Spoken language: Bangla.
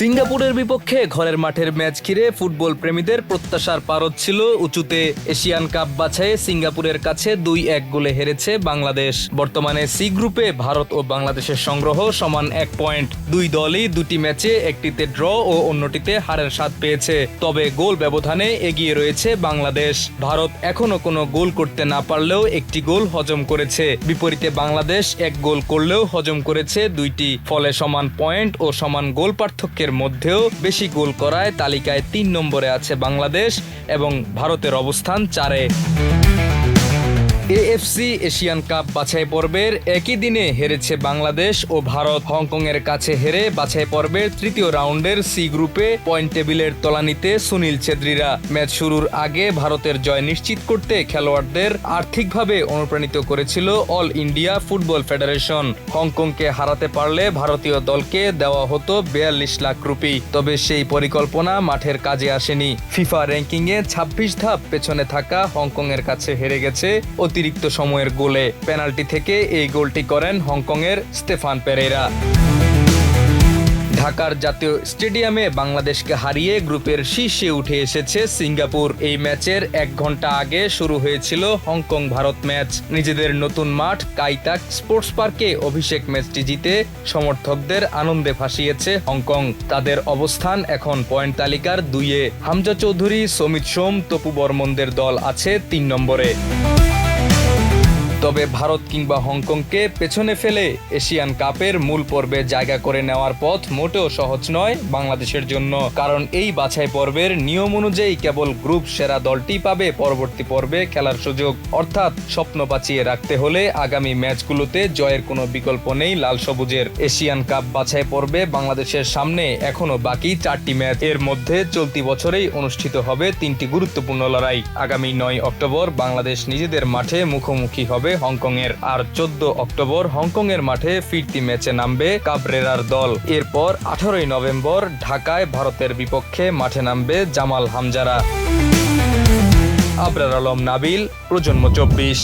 সিঙ্গাপুরের বিপক্ষে ঘরের মাঠের ম্যাচ ঘিরে ফুটবল প্রেমীদের প্রত্যাশার পারদ ছিল উঁচুতে। এশিয়ান কাপ বাছাইয়ে সিঙ্গাপুরের কাছে দুই এক গোলে হেরেছে বাংলাদেশ। বর্তমানে সি গ্রুপে ভারত ও বাংলাদেশের সংগ্রহ সমান এক পয়েন্ট। দুই দলই দুটি ম্যাচে একটিতে ড্র ও অন্যটিতে হারের স্বাদ পেয়েছে। তবে গোল ব্যবধানে এগিয়ে রয়েছে বাংলাদেশ। ভারত এখনও কোনো গোল করতে না পারলেও একটি গোল হজম করেছে। বিপরীতে বাংলাদেশ এক গোল করলেও হজম করেছে দুইটি। ফলে সমান পয়েন্ট ও সমান গোল পার্থক্যের মধ্যেও বেশি গোল করায় তালিকায় তিন নম্বরে আছে বাংলাদেশ এবং ভারতের অবস্থান চারে। এএফসি এশিয়ান কাপ বাছাই পর্বের একই দিনে হেরেছে বাংলাদেশ ও ভারত। হংকং এর কাছে হেরে বাছাই পর্বের তৃতীয় রাউন্ডের সি গ্রুপে পয়েন্ট টেবিলের তলানিতে সুনীল ছেত্রীরা। ম্যাচ শুরুর আগে ভারতের জয় নিশ্চিত করতে খেলোয়াড়দের আর্থিকভাবে অনুপ্রাণিত করেছিল অল ইন্ডিয়া ফুটবল ফেডারেশন হংকংকে হারাতে পারলে ভারতীয় দলকে দেওয়া হতো বিয়াল্লিশ লাখ রুপি। তবে সেই পরিকল্পনা মাঠের কাজে আসেনি। ফিফা র্যাঙ্কিংয়ে ছাব্বিশ ধাপ পেছনে থাকা হংকং এর কাছে হেরে গেছে অতিরিক্ত সময়ের গোলে পেনাল্টি থেকে এই গোলটি করেন হংকংয়ের স্টেফান পেরেরা। ঢাকার জাতীয় স্টেডিয়ামে বাংলাদেশকে হারিয়ে গ্রুপের শীর্ষে উঠে এসেছে সিঙ্গাপুর। এই ম্যাচের এক ঘণ্টা আগে শুরু হয়েছিল হংকং ভারত ম্যাচ। নিজেদের নতুন মাঠ কাইতাক স্পোর্টস পার্কে অভিষেক ম্যাচটি জিতে সমর্থকদের আনন্দে ভাসিয়েছে হংকং। তাদের অবস্থান এখন পয়েন্ট তালিকার দুইয়ে। হামজা চৌধুরী, সমিত সোম, তপু বর্মনদের দল আছে তিন নম্বরে। তবে ভারত কিংবা হংকংকে পেছনে ফেলে এশিয়ান কাপের মূল পর্বে জায়গা করে নেওয়ার পথ মোটেও সহজ নয় বাংলাদেশের জন্য। কারণ এই বাছাই পর্বের নিয়ম অনুযায়ী কেবল গ্রুপ সেরা দলটি পাবে পরবর্তী পর্বে খেলার সুযোগ। অর্থাৎ স্বপ্ন বাঁচিয়ে রাখতে হলে আগামী ম্যাচগুলোতে জয়ের কোনো বিকল্প নেই লাল সবুজের। এশিয়ান কাপ বাছাই পর্বে বাংলাদেশের সামনে এখনও বাকি চারটি ম্যাচ। এর মধ্যে চলতি বছরেই অনুষ্ঠিত হবে তিনটি গুরুত্বপূর্ণ লড়াই। আগামী নয় অক্টোবর বাংলাদেশ নিজেদের মাঠে মুখোমুখি হবে হংকং এর আর চোদ্দ অক্টোবর হংকংয়ের মাঠে ফিরতি ম্যাচে নামবে কাবরেরার দল। এরপর আঠারোই নভেম্বর ঢাকায় ভারতের বিপক্ষে মাঠে নামবে জামাল হামজারা। আবরার আলম, নাবিল, প্রজন্ম চব্বিশ।